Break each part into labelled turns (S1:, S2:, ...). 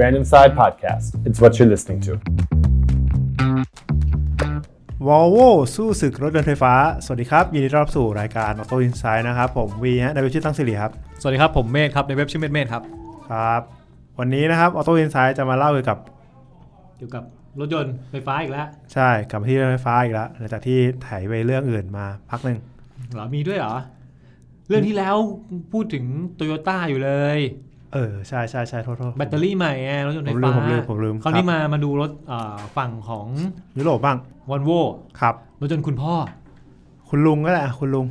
S1: Brand Inside Podcast. It's what you're listening to.
S2: Volvo สู้ศึกรถยนต์ไฟฟ้า สวัสดีครับ ยินดีต้อนรับสู่รายการ Auto Insight นะครับ ผมวีฮะในเว็บชื่อตั้งสิริครับ
S3: สวัสดีครับ ผมเมธครับ ในเว็บชื่อเมธเมธครับ
S2: ครับ วันนี้นะครับ Auto Insight จะมาเล่าเกี่ยวกับ
S3: เกี่ยวกับรถยนต์ไฟฟ้าอีกแล้ว
S2: ใช่กลับมาที่เรื่องไฟฟ้าอีกแล้วหลังจากที่ไถไปเรื่องอื่นมาพักหนึ่ง
S3: เหรอมีด้วยเหรอ เรื่องที่แล้วพูดถึงโตโยต้าอยู่เลย
S2: เออใช่ใช่ใช่โทษโทษ
S3: แบตเตอรี่ใหม่ไงรถยนต์ไฟ
S2: ผมลื
S3: ฟ้าม
S2: ผมลืมผมลืม
S3: คราวนี้
S2: ครับ
S3: มามาดูรถอ่าฝั่งของ
S2: ยุโรปบ้าง
S3: วอลโว
S2: ครับ
S3: รถยนต์คุณพ่อ
S2: คุณลุงก็ได้อะคุณลุง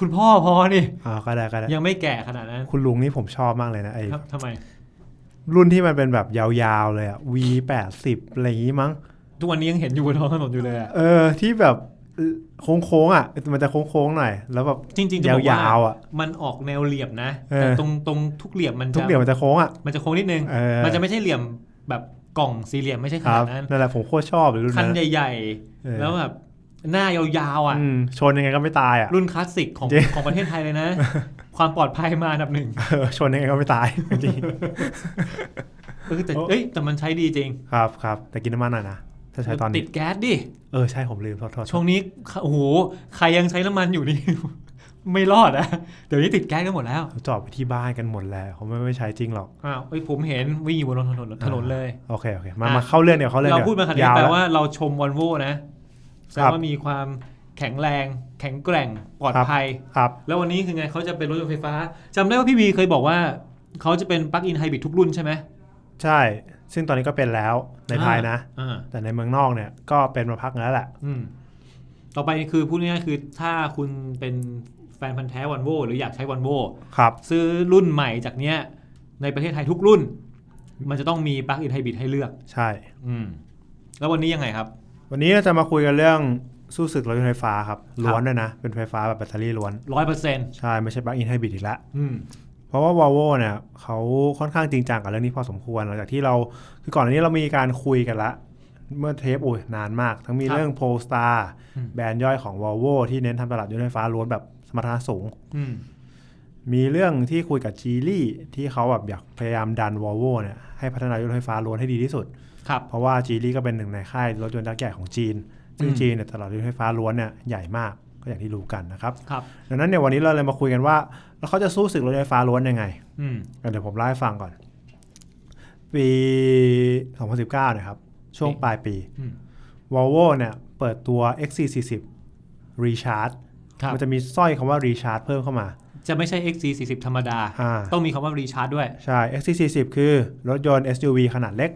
S3: คุณพ่อพอนี่
S2: อ่าก็ได้ก็ได้
S3: ยังไม่แก่ขนาดนั้น
S2: คุณลุงนี่ผมชอบมากเลยนะไอ้
S3: ครับทำไม
S2: รุ่นที่มันเป็นแบบยาวๆเลยอะ V80 อะไรอย่างงี้มั้ง
S3: ทุกวันนี้ยังเห็นอยู่บนท้องถนนอยู่เลยอะ
S2: เออที่แบบ โค้งๆอะ มันจะโค้งๆหน่อย แล้วแบบ
S3: จริงๆจะบอก
S2: ยา
S3: ว่าว
S2: ๆอะ
S3: มันออกแนวเหลี่ยมนะ
S2: เออ
S3: แต่ตรงตรงทุกเหลี่ยมมัน
S2: ทุ
S3: จะ
S2: กเดี๋ยวมันจะโค้งอะ
S3: มันจะโค้งนิดนึง
S2: เออ
S3: มันจะไม่ใช่เหลี่ยมแบบกล่องสี่เหลี่ยมไม่ใช่ข
S2: ครั
S3: นา
S2: บ
S3: ดนั้น
S2: นั่นแหละผมโคตรชอบเลยรุ่น
S3: คัน
S2: นั้น
S3: ใหญ่
S2: เออ
S3: ๆแล้วแบบหน้ายาวๆอะ
S2: อืมชนยังไงก็ไม่ตายอะ
S3: รุ่นคลาสสิกของ
S2: จริง
S3: ของประเทศไทยเลยนะ ความปลอดภัยมาอันดับหนึ่ง
S2: เออชนยังไงก็ไม่ตายจริง
S3: เออแต่
S2: โอ้
S3: เอ้ยแต่มันใช้ดีจริง
S2: ครับครับแต่กินน้ำมันหน่อยนะ ถ้าใช้ตอน
S3: ติ
S2: นี้
S3: ดแก๊สดิ
S2: เออ ใช่ ผมลืมโทษโทษ
S3: ช่วงนี้โอ้โหใครยังใช้น้ำมันอยู่นี่ ไม่รอดอะเดี๋ยวนี้ติดแก๊สกันหมดแล้ว
S2: เขาจอดไปที่บ้านกันหมดแล้วเขาไม่ไม่ใช้จริงหรอก
S3: อ้าวเอ้ยผมเห็นวิ่งอยู่บนถนนถนนเลย
S2: โอเคโอเคมา
S3: อะ
S2: มาเข้าเรื่องเดี๋ยวเข้าเรื่อง
S3: เรา
S2: เดี๋ยว
S3: พูดมาขนาดนี้
S2: ยาว
S3: แปล
S2: แล้ว
S3: ว่าเราชมวอลโวนะแสด
S2: ครั
S3: ง
S2: บ
S3: ว่ามีความแข็งแรง แข็งแกร่งปลอดภัย
S2: ครับ
S3: แล้ววันนี้คือไงเขาจะเป็นรถยนต์ไฟฟ้าจำได้ว่าพี่วีเคยบอกว่าเขาจะเป็นปลั๊กอินไฮบริดทุกรุ่นใช่ไหม
S2: ใช่ ซึ่งตอนนี้ก็เป็นแล้วในไทยนะ
S3: อ่า
S2: แต่ในเมืองนอกเนี่ยก็เป็นมาพักแล้วแหละ
S3: อืมต่อไปคือพูดง่ายๆคือถ้าคุณเป็นแฟนพันธ์แท้วันโวหรืออยากใช้วันโว
S2: ครับ
S3: ซื้อรุ่นใหม่จากเนี้ยในประเทศไทยทุกรุ่น มันจะต้องมีปลั๊กอินไฮบริดให้เลือก
S2: ใช่
S3: อืม แล้ววันนี้ยังไงครับ
S2: วันนี้เราจะมาคุยกันเรื่องสู้ศึกรถยนต์ไฟฟ้าครับล้วนด้วยนะ เป็นไฟฟ้าแบบแบตเตอรี่ล้วน
S3: ร้อยเปอร์เซ็นต์
S2: ใช่ ไม่ใช่ปลั๊กอินไฮบริดอีกแล้ว
S3: อืม
S2: เพ ราะว่า Volvo เนี่ยเขาค่อนข้างจริงจังกับเรื่องนี้พอสมควรหลังจากที่เราคือก่อนอันนี้เรามีการคุยกันละ เมื่อเทปโอ้ยนานมาก ทั้งมีเรื่อง Polestar แบรนด์ย่อยของ Volvo ที่เน้นทำตลาดยนต์ไฟฟ้าล้วนแบบสมรรถนะสูง
S3: อืม
S2: มีเรื่องที่คุยกับ g ีลี่ที่เขาแบบอยากพยายามดัน Volvo เนี่ยให้พัฒนายนต์ไฟฟ้าล้วนให้ดีที่สุด
S3: ครับ
S2: เพราะว่า g ีลี่ก็เป็นหนึ่งในค่ายรถยนต์ยักษ์ใหญ่ของจีนซึ่ง
S3: อืม
S2: จีนเนี่ยตลาดรถยนต์ไฟฟ้าล้วนเนี่ยใหญ่มาก ก็อย่างที่รู้กันนะครับ
S3: ครับ
S2: ดังนั้นเนี่ยวันนี้เราเลยมาคุยกันว่า แล้วเขาจะสู้ศึกรถยนต์ไฟฟ้าล้วนยังไง
S3: อืม
S2: เดี๋ยวผมเล่าให้ฟังก่อน ปี 2019เนี่ยครับ ช่วงปลายปี
S3: อืม
S2: Volvo เนี่ย เปิดตัว XC40 Recharge
S3: ครับ
S2: มันจะมีสร้อยคำว่า Recharge เพิ่มเข้ามา
S3: จะไม่ใช่ XC40 ธรรมดา
S2: อ่า
S3: ต้องมีคำว่ารีชาร์จด้วย
S2: ใช่ XC40 คือรถยนต์ SUV ขนาดเล็ก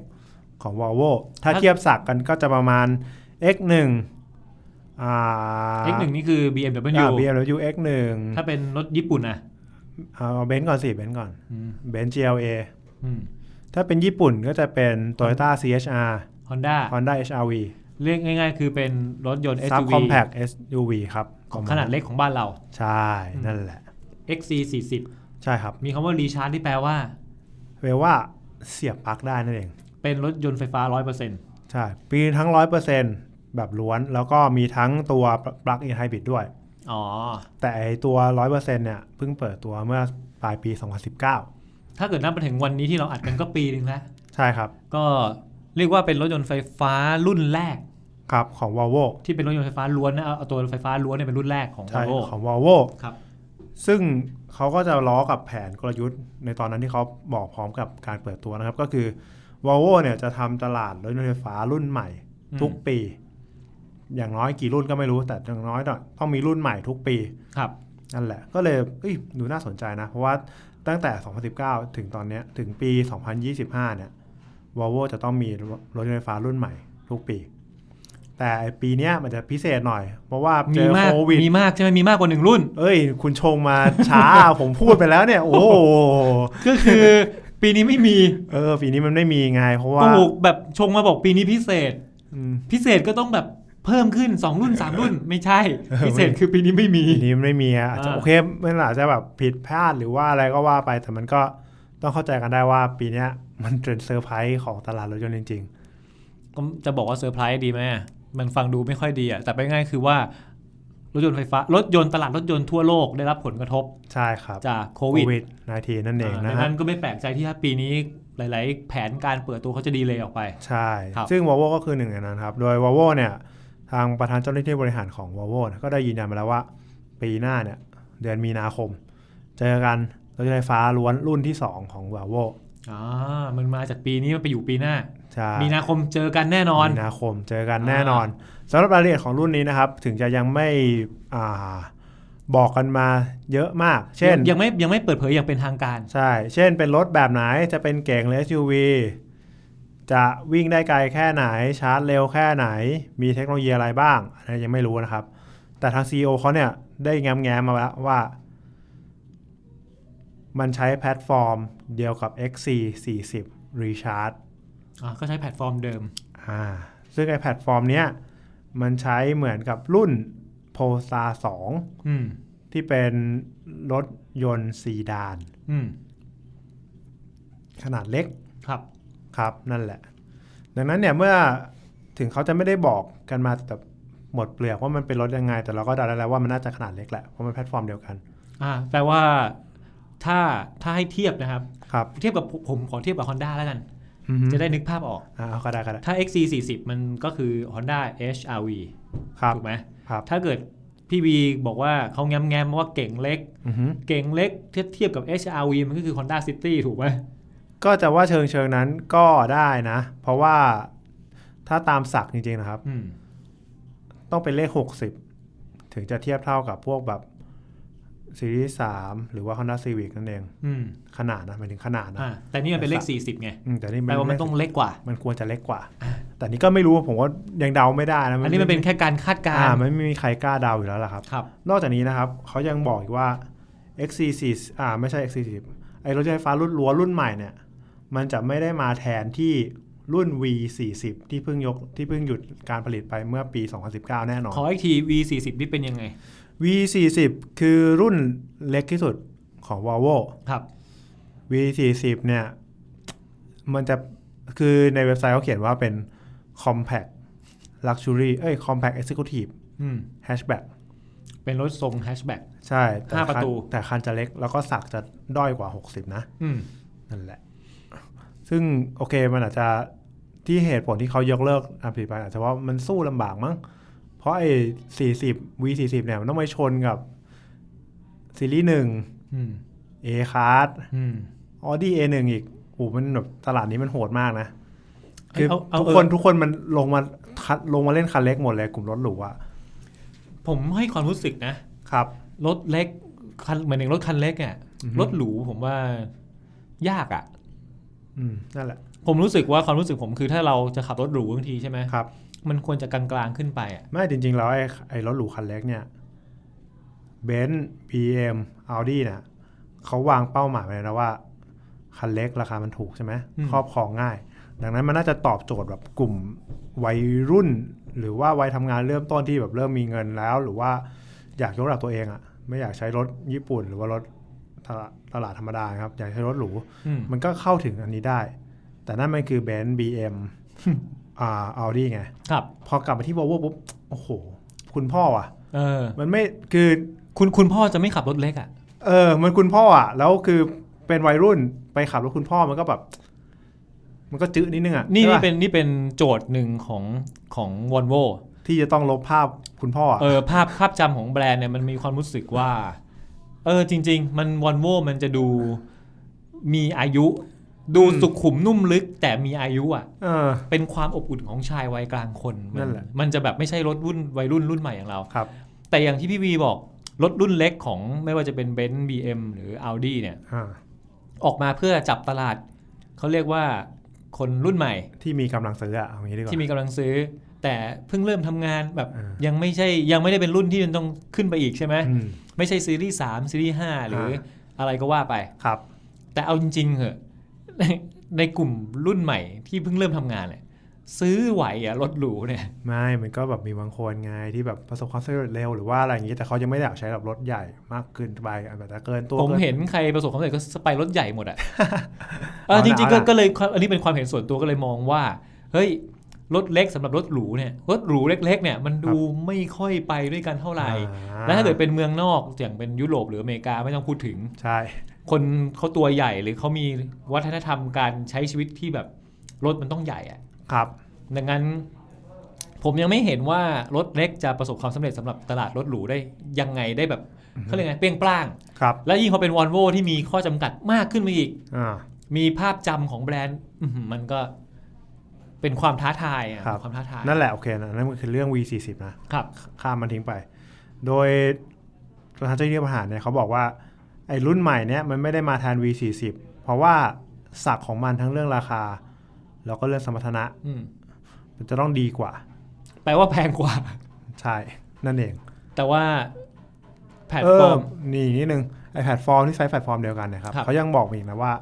S2: ของ Volvo ถ้า
S3: ถ้า
S2: เทียบสักกันก็จะประมาณ X1 อ่า
S3: X1 นี่คือ BMW
S2: อ่า BMW X1
S3: ถ้าเป็นรถญี่ปุ่นนะ
S2: เอาเบนซ์ก่อนสิเบนซ์ก่อน
S3: อืม
S2: เบนซ์ GLA
S3: อืม
S2: ถ้าเป็นญี่ปุ่นก็จะเป็น Toyota CHR
S3: Honda
S2: Honda HRV
S3: เรียกง่ายๆ คือเป็นรถยนต์
S2: Sub
S3: SUV
S2: Compact SUV ครับ
S3: ของขนาดเล็กของบ้านเรา
S2: ใช่ นั่นแหละ
S3: XC40
S2: ใช่ครับ
S3: มีคำว่ารีชาร์จที่แปลว่า
S2: เรียกว่าเสียบปลั๊กได้นั่นเอง
S3: เป็นรถยนต์ไฟฟ้า 100%
S2: ใช่ ปีทั้ง 100% แบบล้วน แล้วก็มีทั้งตัวปลั๊กอินไฮบริดด้วย
S3: อ๋อ
S2: แต่ไอตัว 100%เนี่ยเพิ่งเปิดตัวเมื่อปลายปี 2019
S3: ถ้าเกิดนับไปถึงวันนี้ที่เราอัดกันก็ปีหนึ่งแล้ว
S2: ใช่ครับ
S3: ก็เรียกว่าเป็นรถยนต์ไฟฟ้ารุ่นแรก
S2: ครับของ Volvo
S3: ที่เป็นรถยนต์ไฟฟ้าล้วนนะเอาเอาตัวไฟฟ้าล้วนเนี่ยเป็นรุ่นแรกของ
S2: ใช่
S3: Volvo
S2: ของ Volvo
S3: ครับ
S2: ซึ่งเขาก็จะล้อกับแผนกลยุทธ์ในตอนนั้นที่เขาบอกพร้อมกับการเปิดตัวนะครับ ก็คือ Volvo เนี่ยจะทำตลาดรถยนต์ไฟฟ้ารุ่นใหม่
S3: อืม
S2: ทุกปี อย่างน้อยกี่รุ่นก็ไม่รู้แต่อย่างน้อยหน่อยต้องมีรุ่นใหม่ทุกปี
S3: ครับ
S2: นั่นแหละก็เลยเอ้ยดูน่าสนใจนะ เพราะว่าตั้งแต่ 2019 ถึงตอนเนี้ยถึงปี 2025 เนี่ย Volvo จะต้องมีรถยนต์ไฟฟ้ารุ่นใหม่ทุกปี แต่ไอ้ปีเนี้ยมันจะพิเศษหน่อย เพราะว่าเจ
S3: มี
S2: อ
S3: มาก
S2: โควิด
S3: มีมากใช่ไหมมีมากกว่าหนึ่งรุ่น
S2: เอ้ย คุณชงมาช้า ผมพูดไปแล้วเนี่ย โอ้โห
S3: ก็คือปีนี้ไม่มี
S2: เออ ปีนี้มันไม่มีไง เพราะว่า
S3: ถูกแบบชงมาบอกปีนี้พิเศษ
S2: อืม
S3: พิเศษก็ต้องแบบ เพิ่มขึ้น 2 รุ่น 3 รุ่นไม่ใช่
S2: เออ
S3: พิเศษคือปีนี้ไม่มี
S2: ปีนี้มันไม่มีอะอาจจะ
S3: อ่า
S2: โอเคมันอาจจะแบบผิดพลาดหรือว่าอะไรก็ว่าไปแต่มันก็ต้องเข้าใจกันได้ว่าปีเนี้ยมันเป็นเซอร์ไพรส์ของตลาดรถยนต์จริง
S3: ก็จะบอกว่าเซอร์ไพรส์ดีไหมมันฟังดูไม่ค่อยดีอะแต่เป็นง่ายๆคือว่ารถยนต์ไฟฟ้ารถยนต์ตลาดรถยนต์ทั่วโลกได้รับผลกระทบ
S2: ๆใช่ครับ
S3: จากโค
S2: โค
S3: วิด
S2: วิด -19 นั่นเอง
S3: อ่า
S2: นะ
S3: ดัง
S2: ฮะ
S3: นั้นก็ไม่แปลกใจที่ถ้าปีนี้หลาย ๆ แผนการเปิดตัวเขาจะดีเลยออกไป
S2: ใช่
S3: ครับ
S2: ซึ่ง Volvo ก็คือหนึ่งในนั้นครับ โดย Volvo เนี่ย ทางประธานเจ้าหน้าที่บริหารของ Volvo เนี่ยก็ได้ยืนยันมาแล้วว่า ปีหน้าเนี่ยเดือนมีนาคม เจอกันรถยนต์ไฟฟ้าล้วนรุ่นที่ 2 ของ Volvo
S3: อ่ามันมาจากปีนี้มันไปอยู่ปีหน้า
S2: ใช่
S3: มีนาคมเจอกันแน่นอน
S2: มีนาคมเจอกันแน่นอนสำหรับรายละเอียดของรุ่นนี้นะครับ ถึงจะยังไม่อ่าบอกกันมาเยอะมาก เช่น
S3: ยังไม่ยังไม่เปิดเผยอย่างเป็นทางการ
S2: ใช่ เช่นเป็นรถแบบไหนจะเป็นเก๋งหรือ SUV จะวิ่งได้ไกลแค่ไหนชาร์จเร็วแค่ไหน มีเทคโนโลยีอะไรบ้างอันนี้ยังไม่รู้นะครับ แต่ทาง CEO เขาเนี่ยได้แง้มๆมาแล้วว่า มันใช้แพลตฟอร์มเดียวกับ XC40 Recharge
S3: อ่าก็ใช้แพลตฟอร์มเดิม
S2: อ่าซึ่งไอแพลตฟอร์มเนี้ยมันใช้เหมือนกับรุ่น Polestar
S3: อืม
S2: 2ที่เป็นรถยนต์ซีดาน
S3: อืม
S2: ขนาดเล็ก
S3: ครับ
S2: ครับนั่นแหละ ดังนั้นเนี่ยเมื่อถึงเขาจะไม่ได้บอกกันมาแบบหมดเปลือกว่ามันเป็นรถยังไง แต่เราก็เดาได้แล้วว่ามันน่าจะขนาดเล็กแหละเพราะมันแพลตฟอร์มเดียวกัน
S3: อ่าแปลว่าถ้าถ้าให้เทียบนะครับ
S2: ครับ
S3: เทียบกับผมผมขอเทียบกับ Honda แล้วกัน
S2: อือฮึ
S3: จะได้นึกภาพออก
S2: อ่าเอาก็ได้ก็ได้
S3: ถ้า XC40 มันก็คือ Honda HRV
S2: ครับ
S3: ถูกไหม
S2: ครับ
S3: ถ้าเกิดพี่บีบอกว่าเขาแง้มแง้มๆว่าเก่งเล็ก
S2: อือฮึ
S3: เก่งเล็กเทียบเทียบกับ HRV มันก็คือ Honda City ถูกไหม
S2: ก็จะว่าเชิงเชิงนั้นก็ได้นะ เพราะว่าถ้าตามศักดิ์จริงๆนะครับ
S3: อืม
S2: ต้องเป็นเลข 60 ถึงจะเทียบเท่ากับพวกแบบซีรีส์3หรือว่า Honda Civic นั่นเอง
S3: อืม
S2: ขนาดนะหมายถึงขนาดนะ
S3: อ่าแต่นี่มันเป็นเลข 40ไง
S2: อืมแต่นี่
S3: แปลว่ามันต้องเล็กกว่า
S2: มันควรจะเล็กกว่า แต่นี่ก็ไม่รู้ผมว่ายังเดาไม่ได้นะ
S3: อันนี้มันเป็นแค่การคาดการ
S2: อ่า
S3: ณ์
S2: มันไม่มีใครกล้าเดาอยู่แล้วล่ะครับ
S3: ครับ
S2: นอกจากนี้นะครับเขายังบอกอีกว่า XC40 อ่าไม่ใช่ XC40 ไอ้รถไฟฟ้ารุ่นล้วนรุ่นใหม่เนี่ย มันจะไม่ได้มาแทนที่รุ่น V40 ที่เพิ่งยกที่เพิ่งหยุดการผลิตไปเมื่อปี 2019 แน่นอน
S3: ขออีกที V40 นี่เป็นยังไง
S2: V40 คือรุ่นเล็กที่สุดของ Volvo
S3: ครับ
S2: V40 เนี่ย มันจะคือในเว็บไซต์เขาเขียนว่าเป็น compact luxury เอ้ย compact executive
S3: อืม
S2: hatchback
S3: เป็นรถทรงแฮชแบ็ก
S2: ใช่แต่
S3: ห้าประ
S2: คัน
S3: ตู
S2: แต่คันจะเล็กแล้วก็สักจะด้อยกว่า 60 นะ
S3: อืม
S2: นั่นแหละ ซึ่งโอเคมันอาจจะที่เหตุผลที่เขายกเลิกการผลิตไปอาจจะว่ามันสู้ลำบากมั้ง เพราะไอ้40 V40 เนี่ยมันต้องไปชนกับซีรีส์หนึ่ง
S3: อืม
S2: A Class
S3: อืม
S2: Audi A1 อีกโอ้โหมันแบบตลาดนี้มันโหดมากนะคือ
S3: เอาเอา
S2: ทุก
S3: เออ
S2: คนทุกคนมันลงมาคัดลงมาเล่นคันเล็กหมดเลยกลุ่มรถหรูอะ
S3: ผมให้ความรู้สึกนะ
S2: ครับ
S3: รถเล็กคันเหมือนอย่างรถคันเล็กอะ
S2: อือฮึ
S3: รถหรูผมว่ายากอะ
S2: อืม นั่นแหละ
S3: ผมรู้สึกว่าความรู้สึกผมคือถ้าเราจะขับรถหรูบางทีใช่ไหม
S2: ครับ
S3: มันควรจะกลางๆขึ้นไปอะ
S2: ไม่จริงๆแล้วไอ้ไอ้รถหรูคันเล็กเนี่ยเบนซ์ BM Audi เนี่ยเขาวางเป้าหมายไว้นะว่าคันเล็กราคามันถูกใช่ไหมครอบครองง่าย ดังนั้นมันน่าจะตอบโจทย์แบบกลุ่มวัยรุ่น หรือว่าวัยทำงานเริ่มต้นที่แบบเริ่มมีเงินแล้ว หรือว่าอยากยกระดับตัวเองอะไม่อยากใช้รถญี่ปุ่น หรือว่ารถ ตลาดตลาดธรรมดาครับ อยากใช้รถหรู
S3: อืม
S2: มันก็เข้าถึงอันนี้ได้ แต่นั่นมันคือเบนซ์ BM อ่า Audi ไง
S3: ครับ
S2: พอกลับมาที่ Volvo ปุ๊บ โอ้โห คุณพ่ออะ
S3: เออ
S2: มันไม่คือ
S3: คุณคุณพ่อจะไม่ขับรถเล็กอะ
S2: เออ มันคุณพ่ออะ แล้วคือเป็นวัยรุ่นไปขับรถคุณพ่อมันก็แบบ มันก็จื้อนิดนึงอะ
S3: นี่
S2: ใช่
S3: นี่
S2: ปะ
S3: เป็นนี่เป็นโจทย์หนึ่งของของวอลโว
S2: ที่จะต้องลบภาพคุณพ่ออะ
S3: เออ ภาพภาพจำของแบรนด์เนี่ยมันมีความรู้สึกว่า เออจริง ๆ มันวอลโวมันจะดูมีอายุ ดูสุขุมนุ่มลึก แต่มีอายุอะ
S2: เออ
S3: เป็นความอบอุ่นของชายวัยกลางคนมั
S2: นั่นแหละ
S3: มันจะแบบไม่ใช่รถรุ่นวัยรุ่นรุ่นใหม่อย่างเรา
S2: ครับ
S3: แต่อย่างที่พี่วีบอกรถรุ่นเล็กของไม่ว่าจะเป็นเบนซ์บีเอ็มหรือ Audi เนี่ย
S2: อ่า
S3: ออกมาเพื่อจับตลาด เขาเรียกว่าคนรุ่นใหม่
S2: ที่มีกำลังซื้ออะเอางี้ดีกว่า
S3: ที่มีกำลังซื้อ แต่เพิ่งเริ่มทำงานแบบ
S2: อ่า
S3: ยังไม่ใช่ยังไม่ได้เป็นรุ่นที่มันต้องขึ้นไปอีกใช่ไหม
S2: อืม
S3: ไม่ใช่ซีรีส์3ซีรีส์5หรืออาอะไรก็ว่าไป
S2: ครับ
S3: แต่เอาจริงๆเหอะในในกลุ่มรุ่นใหม่ที่เพิ่งเริ่มทำงานเนี่ยซื้อไหวอะรถหรูเนี่ย
S2: ไม่ มันก็แบบมีบางคนไงที่แบบประสบความสำเร็จเร็วหรือว่าอะไรอย่างงี้แต่เขายังไม่ได้อยากใช้แบบรถใหญ่มากเกินไปแบบจะเกินตัว
S3: ผม
S2: กิ
S3: เห็นใครประสบความสำเร็จก็ไปรถใหญ่หมดอะเอ
S2: เอา
S3: อ
S2: นะ
S3: จริงๆก็
S2: เอานะ
S3: ก็เลยอันนี้เป็นความเห็นส่วนตัวก็เลยมองว่า เฮ้ย รถเล็กสำหรับรถหรูเนี่ยรถหรูเล็กๆเนี่ยมันดูไม่ค่อยไปด้วยกันเท่าไหร่
S2: อ่า
S3: แล้วถ้าเกิดเป็นเมืองนอกอย่างเป็นยุโรปหรืออเมริกาไม่ต้องพูดถึง
S2: ใช่
S3: คนเขาตัวใหญ่หรือเขามีวัฒนธรรมการใช้ชีวิตที่แบบรถมันต้องใหญ่อะ
S2: ครับ
S3: ดังนั้น ผมยังไม่เห็นว่ารถเล็กจะประสบความสำเร็จสำหรับตลาดรถหรูได้ยังไงได้แบบเขาเรียกไงเปรี้ยงปร้าง
S2: ครับ
S3: แล้วยิ่งพอเป็นวอลโวที่มีข้อจำกัดมากขึ้นมาอีก
S2: อ่า
S3: มีภาพจำของแบรนด์อื้อหือมันก็ เป็นความท้าทายอะ
S2: ครับ
S3: ความท้าทาย
S2: นั่นแหละโอเคนะนั่นมันคือเรื่อง V40 นะ
S3: ครับ
S2: ข้ามมันทิ้งไป โดยประธานเจ้าหน้าที่บริหารเนี่ยเขาบอกว่าไอ้รุ่นใหม่เนี่ยมันไม่ได้มาแทน V40 เพราะว่าศักดิ์ของมันทั้งเรื่องราคา แล้วก็เรื่องสมรรถนะ
S3: อืม
S2: มันจะต้องดีกว่า
S3: แปลว่าแพงกว่า
S2: ใช่ นั่นเอง
S3: แต่ว่าแพลต
S2: เอ
S3: ฟอ
S2: อ
S3: ร์ม
S2: นี่อีกนิดนึงไอ้แพลตฟอร์มที่ใช้แพลตฟอร์มเดียวกันเนะครับ
S3: ครับ
S2: เขายังบอกมาอีกนะว่า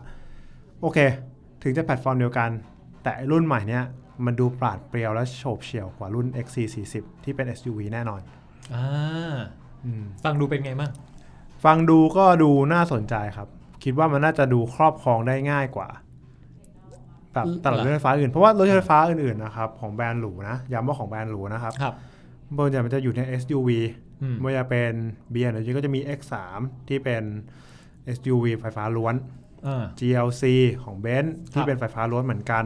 S2: โอเค ถึงจะแพลตฟอร์มเดียวกัน แต่ไอ้รุ่นใหม่เนี่ยมันดูปราดเปรียวและโฉบเฉี่ยวกว่ารุ่น XC40 ที่เป็น SUV แน่นอน
S3: อ่า
S2: อืม
S3: ฟังดูเป็นไงบ้าง
S2: ฟังดูก็ดูน่าสนใจครับ คิดว่ามันน่าจะดูครอบครองได้ง่ายกว่าแบบ
S3: เหรอ
S2: ตลาดรถไฟฟ้าอื่น เพราะว่ารถไฟฟ้าอื่นๆนะครับของแบรนด์หรูนะย้ำว่าของแบรนด์หรูนะครับ
S3: ครับ
S2: บนใหญ่มันจะอยู่ใน SUV
S3: อืม
S2: ไม่ว่าจะเป็น BMW ก็จะมี X3 ที่เป็น SUV ไฟฟ้าล้วน
S3: อ่า
S2: GLC ของ b e n z ที่เป็นไฟฟ้าล้วนเหมือนกัน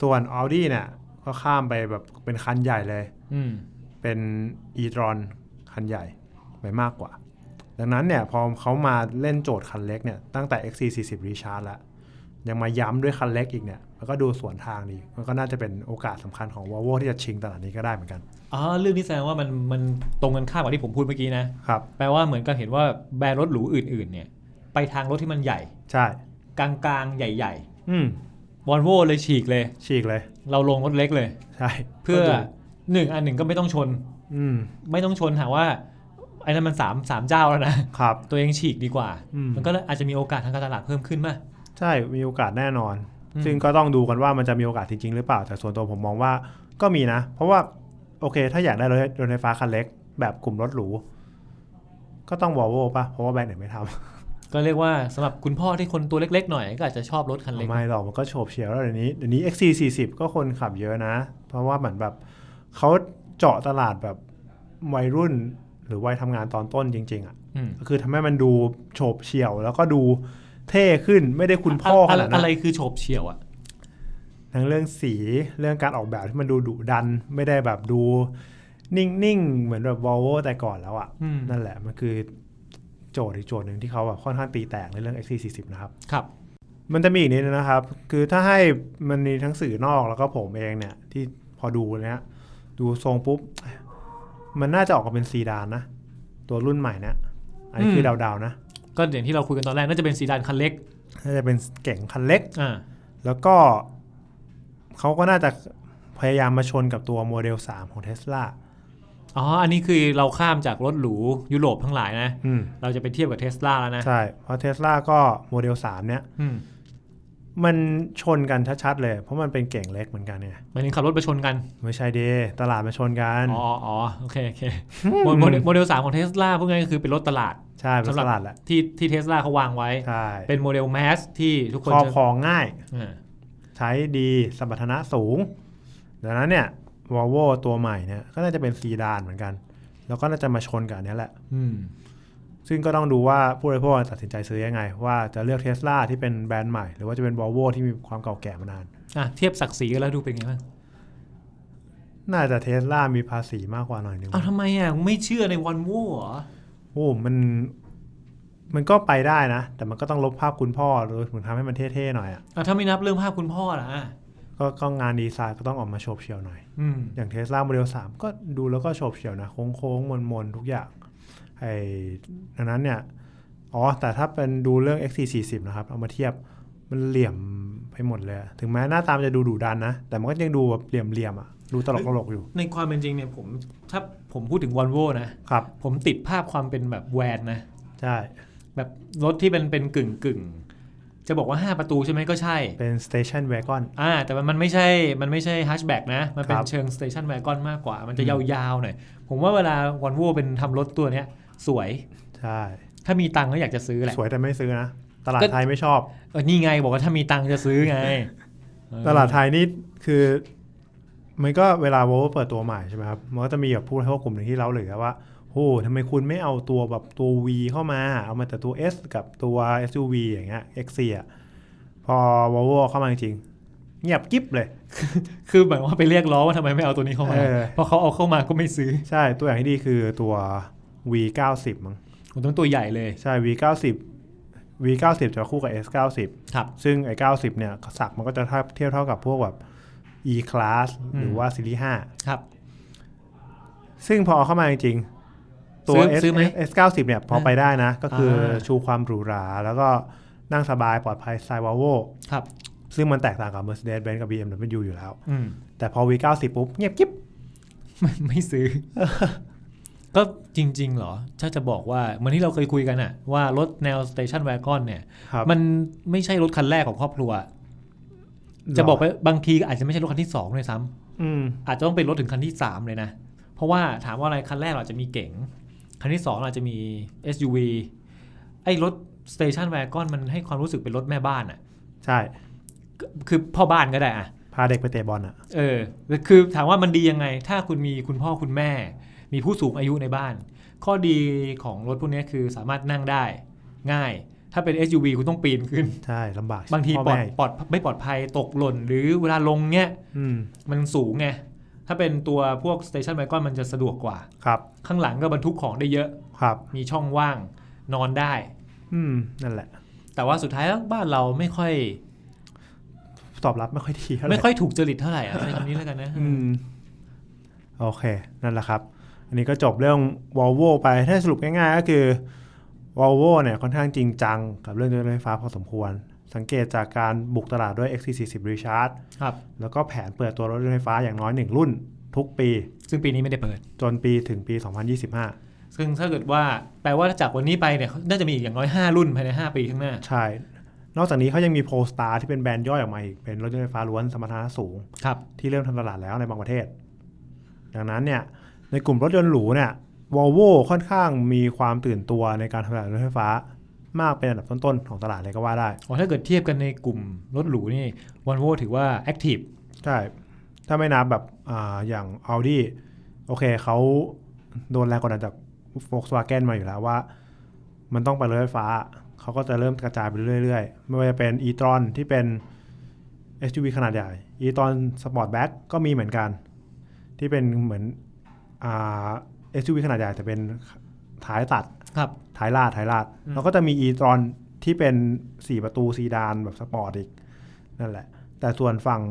S2: ส่วน Audi เนี่ยก็ข้ามไปแบบเป็นคันใหญ่เลย
S3: อืม
S2: เป็น e-tron คันใหญ่ไปมากกว่า ดังนั้นเนี่ยพอเขามาเล่นโจทย์คันเล็กเนี่ยตั้งแต่ XC40 Recharge แล้วยังมาย้ำด้วยคันเล็กอีกเนี่ยมันก็ดูสวนทางดีมันก็น่าจะเป็นโอกาสสำคัญของ Volvo ที่จะชิงตลาดนี้ก็ได้เหมือนกัน
S3: อ๋อเรื่องนี้แสดงว่ามันมันตรงกันข้ามกับที่ผมพูดเมื่อกี้นะ
S2: ครับ
S3: แปลว่าเหมือนกับเห็นว่าแบรนด์รถหรูอื่น ๆ เนี่ย ไปทางรถที่มันใหญ่
S2: ใช่
S3: กลางๆใหญ่
S2: อืม
S3: ๆ วอลโวเลยฉีกเลย
S2: ฉีกเลย
S3: เราลงรถเล็กเลย
S2: ใช่
S3: เพื่อ
S2: ก็ดู
S3: หนึ่งอันหนึ่งก็ไม่ต้องชน
S2: อืม
S3: ไม่ต้องชนหาว่าไอ้นั้นมันสามสามเจ้าแล้วนะ
S2: ครับ
S3: ตัวเองฉีกดีกว่า
S2: อืม
S3: มันก็อาจจะมีโอกาสทางการตลาดเพิ่มขึ้นป่ะ
S2: ใช่ มีโอกาสแน่นอน
S3: อืม
S2: ซึ่งก็ต้องดูกันว่ามันจะมีโอกาสจริงๆหรือเปล่า แต่ส่วนตัวผมมองว่าก็มีนะ เพราะว่าโอเค ถ้าอยากได้รถรถไฟฟ้าคันเล็ก แบบกลุ่มรถหรู ก็ต้อง Volvo ป่ะ เพราะว่าแบรนด์ไหนไม่ทำ
S3: ก็เรียกว่าสำหรับคุณพ่อที่คนตัวเล็ก ๆ หน่อยก็อาจจะชอบรถคันเล็ก
S2: ไม่หรอกมันก็โฉบเฉี่ยวแล้วเดี๋ยวนี้เดี๋ยวนี้ XC40 ก็คนขับเยอะนะ เพราะว่าเหมือนแบบเขาเจาะตลาดแบบวัยรุ่นหรือวัยทำงานตอนต้นจริง ๆอะ
S3: อืม
S2: ก็คือทำให้มันดูโฉบเฉี่ยว แล้วก็ดูเท่ขึ้นไม่ได้คุณพ่อข
S3: อะ
S2: นาด
S3: อะ
S2: นั้น
S3: ไรคือโฉบเฉี่ยวอะ
S2: ทั้งเรื่องสีเรื่องการออกแบบที่มันดูดุดัน ไม่ได้แบบดูนิ่งๆ เหมือนแบบ Volvo แต่ก่อนแล้วอะ่ะ
S3: อืม
S2: นั่นแหละ มันคือ โจทย์อีกโจทย์หนึ่งที่เขาแบบค่อนข้างตีแตกในเรื่อง XC40 นะครับ
S3: ครับ
S2: มันจะมีอีกนิดนึงนะครับ คือถ้าให้มันมีทั้งสื่อนอกแล้วก็ผมเองเนี่ย ที่พอดูเนี้ยดูทรงปุ๊บ มันน่าจะออกมาเป็นซีดานนะ ตัวรุ่นใหม่เนี่ยอันนี้คือ
S3: ม
S2: เดาๆนะ
S3: ก็อย่างที่เราคุยกันตอนแรกน่าจะเป็นซีดานคันเล็ก
S2: น่าจะเป็นเก่งคันเล็ก
S3: อ่า
S2: แล้วก็เขาก็น่าจะพยายามมาชนกับตัวโมเดล 3 ของ Tesla
S3: อ๋อ อันนี้คือเราข้ามจากรถหรูยุโรปทั้งหลายนะ
S2: อืม
S3: เราจะไปเทียบกับเทสลาแล้วนะ
S2: ใช่ เพราะ Tesla ก็โมเดล 3 เนี่ย
S3: อืม
S2: มันชนกันชัดๆเลย เพราะมันเป็นเก่งเล็กเหมือนกันเนี่ย
S3: หมายถึงขับรถไปชนกัน
S2: ไม่ใช่เดตลาดมาชนกัน
S3: อ๋ออ๋อโอเคโอเคโมโมเดลโมเดลสามของเทสลาพวกนี้ก็คือเป็นรถตลาด
S2: ใช่เป็น
S3: สำหรับ
S2: ตลาดแหละ
S3: ที่ที่เทสลาเขาวางไว้
S2: ใช่
S3: เป็นโมเดลแมสที่ทุกคน
S2: ครอบ
S3: จะ
S2: ครองง่าย
S3: อ่า
S2: ใช้ดีสมรรถนะสูง ดังนั้นเนี่ย Volvo ตัวใหม่เนี่ยก็น่าจะเป็นซีดานเหมือนกัน แล้วก็น่าจะมาชนกับอันเนี้ยแหละ
S3: อืม
S2: ซึ่งก็ต้องดูว่าผู้บริโภคตัดสินใจซื้อยังไง ว่าจะเลือกเทสลาที่เป็นแบรนด์ใหม่ หรือว่าจะเป็น Volvo ที่มีความเก่าแก่มานาน
S3: อะเทียบศักดิ์ศรีกันแล้วดูเป็นไงบ้าง
S2: น่าจะเทสลามีภาษีมากกว่าหน่อยนึง
S3: อ้าวทำไมอะไม่เชื่อในวันโวเหรอ
S2: โอ้มันมันก็ไปได้นะ แต่มันก็ต้องลบภาพคุณพ่อหรือเหมือนทำให้มันเท่ๆหน่อยอะ
S3: อะถ้าไม่นับเรื่องภาพคุณพ่อล่ะอะ
S2: ก็ก็งานดีไซน์ก็ต้องออกมาโฉบเฉี่ยวหน่อย
S3: อืม
S2: อย่างเทสลาโมเดล3ก็ดูแล้วก็โฉบเฉี่ยวนะ โค้งๆมนๆทุกอย่างไอ้ดังนั้นเนี่ย อ๋อ แต่ถ้าเป็นดูเรื่อง XC40 นะครับ เอามาเทียบมันเหลี่ยมไปหมดเลยอะถึงแม้หน้าตามนจะดูดุดันนะ แต่มันก็ยังดูแบบเหลี่ยมๆอะดูตลกตลกๆอยู่
S3: ในความเป็นจริงเนี่ยผมถ้าผมพูดถึงวันโวนะ
S2: ครับ
S3: ผมติดภาพความเป็นแบบแวนนะ
S2: ใช่
S3: แบบรถที่เป็นเป็นกึ่งกึ่งๆ จะบอกว่า 5 ประตูใช่ไหมก็ใช่
S2: เป็น Station Wagon
S3: อ่าแต่มันไม่ใช่มันไม่ใช่ฮัชแบ็กนะ มันเป็น
S2: ครับ
S3: เชิงสเตชันแวกอนมากกว่า มันจะ
S2: อื
S3: ยามวๆหน่อยผมว่าเวลาวันโวเป็นทำรถตัวเนี้ยสวย
S2: ใช่
S3: ถ้ามีตังค์ก็อยากจะซื้อแหละ
S2: สวยแต่ไม่ซื้อนะ ตลาด
S3: ก็
S2: ไทยไม่ชอบ
S3: เออนี่ไงบอกว่าถ้ามีตังค์จะซื้อไงเออ
S2: ตลาดไทยนี่คือมันก็เวลาโวเปิดตัวใหม่ใช่ไหมครับ มันก็จะมีแบบผู้บริโภคกลุ่มหนึ่งที่เล่าเหลือว่า โอ้ทำไมคุณไม่เอาตัวแบบตัว V เข้ามา เอามาแต่ตัว S กับตัว SUV อย่างเงี้ย X4 อะพอ Volvo เข้ามาจริงๆเงียบกิ๊บเลย
S3: คือเหมือนว่าไปเรียกร้องว่าทำไมไม่เอาตัวนี้เข้ามา
S2: เออ
S3: เพราะเขาเอาเข้ามาก็ไม่ซื้อ
S2: ใช่ ตัวอย่างที่ดีคือตัว V90 มั้ง
S3: ผมต้องตัวใหญ่เลย
S2: ใช่ V90 V90 จะคู่กับ S90
S3: ครับ
S2: ซึ่งไอ้90เนี่ยสักมันก็จะเทียบเท่ากับพวกแบบ E Class หรือว่าซีรีส์5
S3: ครับ
S2: ซึ่งพอเอาเข้ามาจริงๆ ตัว
S3: ซื้อ
S2: S
S3: ซื้อไหม
S2: S90 เนี่ยพอไปได้นะ ก็คืออา ชูความหรูหรา แล้วก็นั่งสบายปลอดภัยสไตล์ Volvo
S3: ครับ
S2: ซึ่งมันแตกต่างกับ Mercedes-Benz กับ BMW อยู่แล้ว
S3: อืม
S2: แต่พอ V90 ปุ๊บเงียบกิ๊บ
S3: ไม่ไม่ซื้อ ก็จริง ๆ เหรอ ถ้าจะบอกว่าเหมือนที่เราเคยคุยกันอะว่ารถแนวสเตชัน w วกอนเนี่ย
S2: ครับ
S3: มันไม่ใช่รถคันแรกของครอบครัว จะบอกไปบางทีอาจจะไม่ใช่รถคันที่สองเลยซ้ำ
S2: อืม
S3: อาจจะต้องเป็นรถถึงคันที่สามเลยนะ เพราะว่าถามว่าอะไรคันแรกเราอาจจะมีเก๋ง คันที่สองเราอาจจะมี SUV ไอ้รถสเตชัน w วกอนมันให้ความรู้สึกเป็นรถแม่บ้านอะ
S2: ใช่
S3: ก็คือพ่อบ้านก็ได้อะ
S2: พาเด็กไปเตะบอลอะ
S3: เออ คือถามว่ามันดียังไง ถ้าคุณมีคุณพ่อคุณแม่ มีผู้สูงอายุในบ้าน ข้อดีของรถพวกนี้คือสามารถนั่งได้ ง่าย ถ้าเป็น SUV คุณต้องปีนขึ้น
S2: ใช่ลำบาก
S3: บางที
S2: พ่อ
S3: ปลอด
S2: แม่
S3: ปลอดไม่ปลอดภัยตกหล่นหรือเวลาลงเนี้ย
S2: อืม
S3: มันสูงไง ถ้าเป็นตัวพวก Station w วกอนมันจะสะดวกกว่า
S2: ครับ
S3: ข้างหลังก็บรรทุกของได้เยอะ
S2: ครับ
S3: มีช่องว่างนอนได้
S2: อืม นั่นแหละ
S3: แต่ว่าสุดท้ายแล้วบ้านเราไม่ค่อย
S2: ตอบรับไม่ค่อยดีเท่าไหร่
S3: ไม่ค่อยถูกจริตเท่าไหร่อะใช้คำนี้แล้วกันนะ
S2: อืมโอเค นั่นแหละครับ อันนี้ก็จบเรื่อง Volvo ไป ถ้าสรุปง่ายๆก็คือ Volvo เนี่ยค่อนข้างจริงจังกับเรื่องรถไฟฟ้าพอสมควร สังเกตจากการบุกตลาดด้วย XC40 Recharge
S3: ครับ
S2: แล้วก็แผนเปิดตัวรถไฟฟ้าอย่างน้อย 1 รุ่นทุกปี
S3: ซึ่งปีนี้ไม่ได้เปิด
S2: จนปีถึงปี 2025
S3: ซึ่งถ้าเกิดว่าแปลว่าจากวันนี้ไปเนี่ยน่าจะมีอีกอย่างน้อย 5 รุ่นภายใน 5 ปีข้างหน้า
S2: ใช่ นอกจากนี้เขายังมี Polestar ที่เป็นแบรนด์ย่อยออกมาอีก เป็นรถยนต์ไฟฟ้าล้วนสมรรถนะสูง
S3: ครับ
S2: ที่เริ่มทำตลาดแล้วในบางประเทศ ดังนั้นเนี่ยในกลุ่มรถยนต์หรูเนี่ย Volvo ค่อนข้างมีความตื่นตัวในการทำตลาดรถไฟฟ้า มากเป็นอันดับต้นๆของตลาดเลยก็ว่าได้
S3: อ๋อถ้าเกิดเทียบกันในกลุ่มรถหรูนี่วันโวถือว่าแอคทีฟ
S2: ใช่ถ้าไม่นับแบบอ่าอย่าง Audi โอเคเขาโดนแรงกดดันจาก Volkswagen มาอยู่แล้วว่า มันต้องไปรถไฟฟ้า เขาก็จะเริ่มกระจายไปเรื่อยๆ ไม่ว่าจะเป็น e-tron ที่เป็น SUV ขนาดใหญ่ e-tron Sportback ก็มีเหมือนกัน ที่เป็นเหมือนอ่า SUV ขนาดใหญ่แต่เป็นท้ายตัด
S3: ครับ
S2: ท้ายลาดท้ายลาด
S3: อืม
S2: แล้วก็จะมี e-tron ที่เป็น4ประตูซีดานแบบสปอร์ตอีก นั่นแหละ แต่ส่วนฝั่ง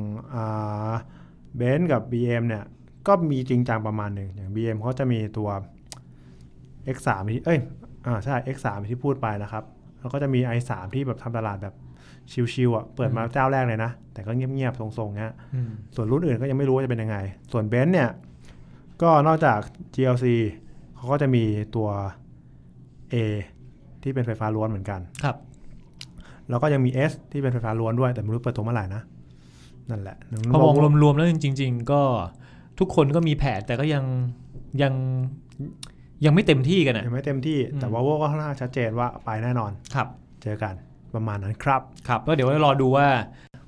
S2: เบนซ์กับ BM เนี่ย ก็มีจริงจังประมาณหนึ่งอย่าง BM เขาจะมีตัว X3 ที่เอ้ยอ่าใช่ X3 ที่พูดไปนะครับ แล้วก็จะมี i3 ที่แบบทำตลาดแบบชิวๆอะเปิดมาเจ้าแรกเลยนะ แต่ก็เงียบๆทรงๆเงี้ย
S3: อืม
S2: ส่วนรุ่นอื่นก็ยังไม่รู้ว่าจะเป็นยังไง ส่วนเบนซ์เนี่ย ก็นอกจาก GLC เขาก็จะมีตัว A ที่เป็นไฟฟ้าล้วนเหมือนกัน
S3: ครับ
S2: แล้วก็ยังมี S ที่เป็นไฟฟ้าล้วนด้วยแต่ไม่รู้เปิดตัวเมื่อไหร่นะนั่นแหละ
S3: พอมองรวมๆแล้วจริง ๆ ก็ทุกคนก็มีแผนแต่ก็ยังยังยังไม่เต็มที่กันอะ
S2: ยังไม่เต็มที่ แต่
S3: อืม
S2: ว่าก็ค่อนข้างชัดเจนว่าไปแน่นอน
S3: ครับ
S2: เจอกันประมาณนั้นครับ
S3: ครับก็เดี๋ยวรอดูว่า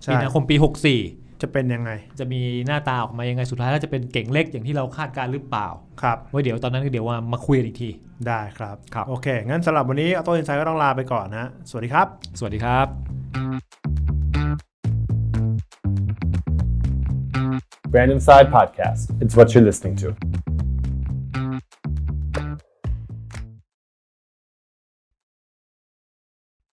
S2: ใช่
S3: มีนาคมปี 64
S2: จะเป็นยังไง
S3: จะมีหน้าตาออกมายังไงสุดท้ายแล้วจะเป็นเก่งเล็กอย่างที่เราคาดการณ์หรือเปล่า
S2: ครับ
S3: ไว้เดี๋ยวตอนนั้นก็เดี๋ยวว่ามาคุยกันอีกที
S2: ได้ครับ
S3: ครับ
S2: โอเค งั้นสำหรับวันนี้ออโต้อินไซด์ก็ต้องลาไปก่อนนะสวัสดีครับ
S3: สวัสดีครับ
S1: Brand Inside Podcast. It's what you're listening to.